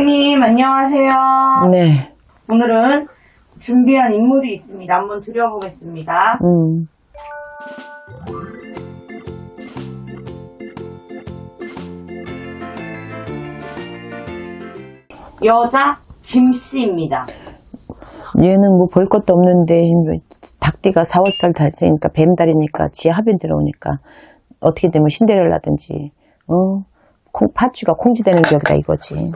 스님 안녕하세요. 네. 오늘은 준비한 인물이 있습니다. 한번 드려보겠습니다. 음. 여자 김씨입니다. 얘는 뭐 볼 것도 없는데 닭띠가 4월달 달생이니까 뱀달이니까 지 합인 들어오니까 어떻게 되면 신데렐라든지 어 콩, 파쥐가 콩쥐되는 격이다 이거지.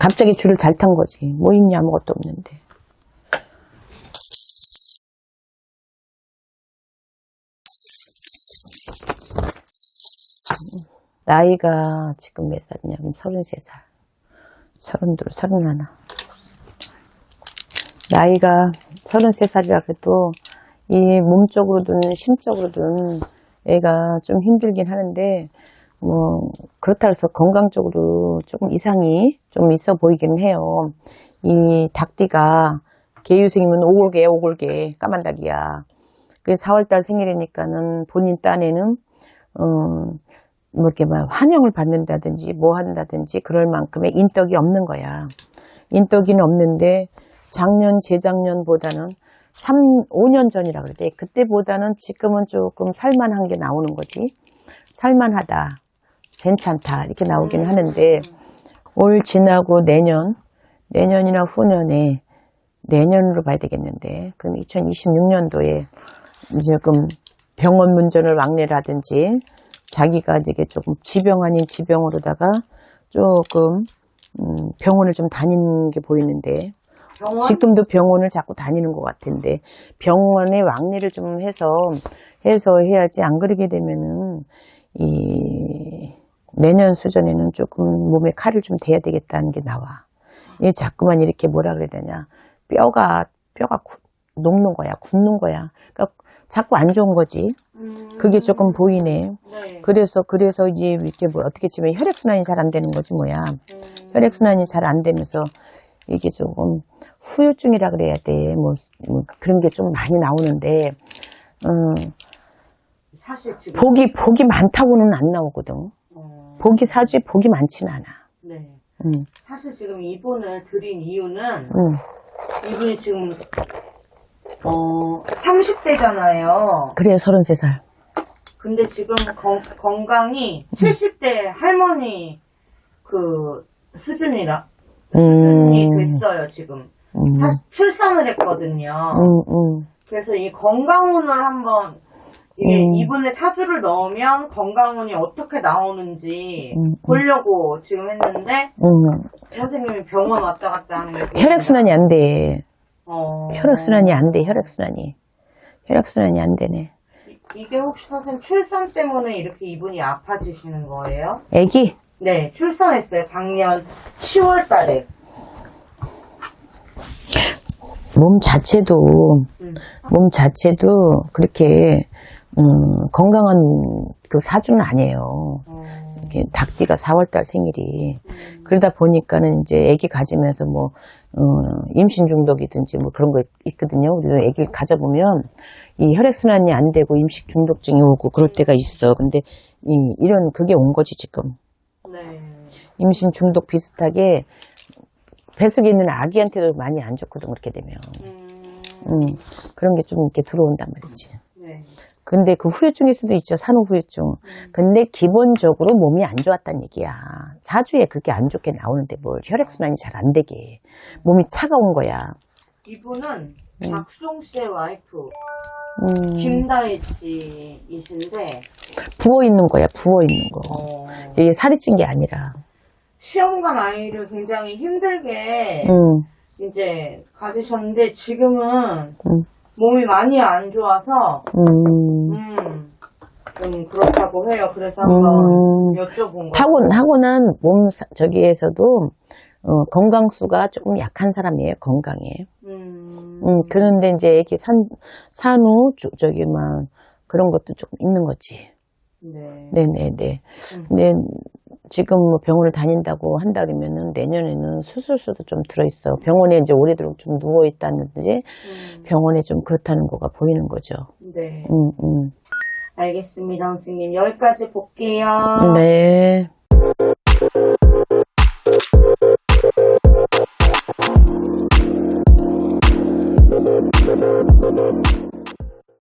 갑자기 줄을 잘 탄 거지. 뭐 있냐 아무것도 없는데. 나이가 지금 몇 살이냐면 33살. 32, 31. 나이가 33살이라 그래도 이 몸적으로든 심적으로든 애가 좀 힘들긴 하는데 뭐 그렇다 해서 건강적으로 조금 이상이 좀 있어 보이기는 해요. 이 닭띠가 개유생이면 오골개 오골개 까만 닭이야. 그 4월달 생일이니까는 본인 딴에는 어, 뭐 이렇게 막 환영을 받는다든지 뭐 한다든지 그럴 만큼의 인덕이 없는 거야. 인덕이는 없는데 작년 재작년보다는 3, 5년 전이라 그래. 그때보다는 지금은 조금 살만한 게 나오는 거지. 살만하다. 괜찮다. 이렇게 나오긴 하는데 올 지나고 내년, 내년이나 후년에 내년으로 봐야 되겠는데 그럼 2026년도에 지금 병원 문전을 왕래라든지 자기가 이게 조금 지병 아닌 지병으로다가 조금 음, 병원을 좀 다니는 게 보이는데 병원 지금도 병원을 자꾸 다니는 것 같은데 병원에 왕래를 좀 해서 해서 해야지 안 그러게 되면은 이 내년 수전에는 조금 몸에 칼을 좀 대야 되겠다는 게 나와. 이 자꾸만 이렇게 뭐라 그래야 되냐 뼈가 뼈가 구- 녹는 거야 굽는 거야. 그러니까 자꾸 안 좋은 거지. 음, 그게 조금 보이네. 네. 그래서 그래서 이게 이렇게 뭐 어떻게 치면 혈액 순환이 잘 안 되는 거지 뭐야. 음, 혈액 순환이 잘 안 되면서 이게 조금 후유증이라 그래야 돼. 뭐, 뭐 그런 게 좀 많이 나오는데 음, 사실 지금 복이 복이 많다고는 안 나오거든. 어, 복이 사주에 복이 많지는 않아. 네. 음, 사실 지금 이분을 드린 이유는 음. 이분이 지금 어 30대잖아요. 그래 33살. 근데 지금 건, 건강이 70대 할머니 그 수준이라 음, 이 됐어요 지금. 음, 사실 출산을 했거든요. 음, 음. 그래서 이 건강운을 한번 이게 음. 이분의 사주를 넣으면 건강운이 어떻게 나오는지 음, 음. 보려고 지금 했는데 음. 선생님이 병원 왔다 갔다 하는 게 혈액 순환이 안 돼. 어... 혈액 순환이 안 돼. 혈액 순환이. 혈액 순환이 안 되네. 이- 이게 혹시 선생님 출산 때문에 이렇게 이분이 아파지시는 거예요? 애기 네, 출산했어요. 작년 10월 달에. 몸 자체도 음. 몸 자체도 그렇게 음, 건강한 그 사주는 아니에요. 어, 이렇게 닭띠가 4월달 생일이 음. 그러다 보니까는 이제 아기 가지면서 뭐 어, 임신 중독이든지 뭐 그런 거 있거든요. 우리도 아기를 가져보면 이 혈액 순환이 안 되고 임식 중독증이 오고 그럴 때가 있어. 근데 이 이런 그게 온 거지 지금 네. 임신 중독 비슷하게 뱃속에 있는 아기한테도 많이 안 좋거든 그렇게 되면. 음, 음, 그런 게 좀 이렇게 들어온단 말이지. 네. 근데 그 후유증일 수도 있죠. 산후 후유증. 근데 기본적으로 몸이 안 좋았단 얘기야. 사주에 그렇게 안 좋게 나오는데 뭘 혈액순환이 잘 안 되게. 몸이 차가운 거야. 이분은 박송 씨의 와이프 음, 김다희 씨이신데 부어 있는 거야. 부어 있는 거. 어, 이게 살이 찐 게 아니라. 시험관 아이를 굉장히 힘들게 음, 이제 가지셨는데 지금은 음, 몸이 많이 안 좋아서 음. 음, 좀 그렇다고 해요. 그래서 한번 음. 여쭤본 거예요. 타고, 타고난 몸, 사- 저기에서도, 어, 건강수가 조금 약한 사람이에요. 건강에. 음, 음, 그런데 이제 이렇게 산, 산후, 저- 저기, 막, 그런 것도 조금 있는 거지. 네. 네네네. 음. 근데 지금 뭐 병원을 다닌다고 한다 그러면은 내년에는 수술수도 좀 들어있어. 병원에 이제 오래도록 좀 누워있다는지 음, 병원에 좀 그렇다는 거가 보이는 거죠. 네. 음, 음. 알겠습니다, 선생님. 여기까지 볼게요. 네.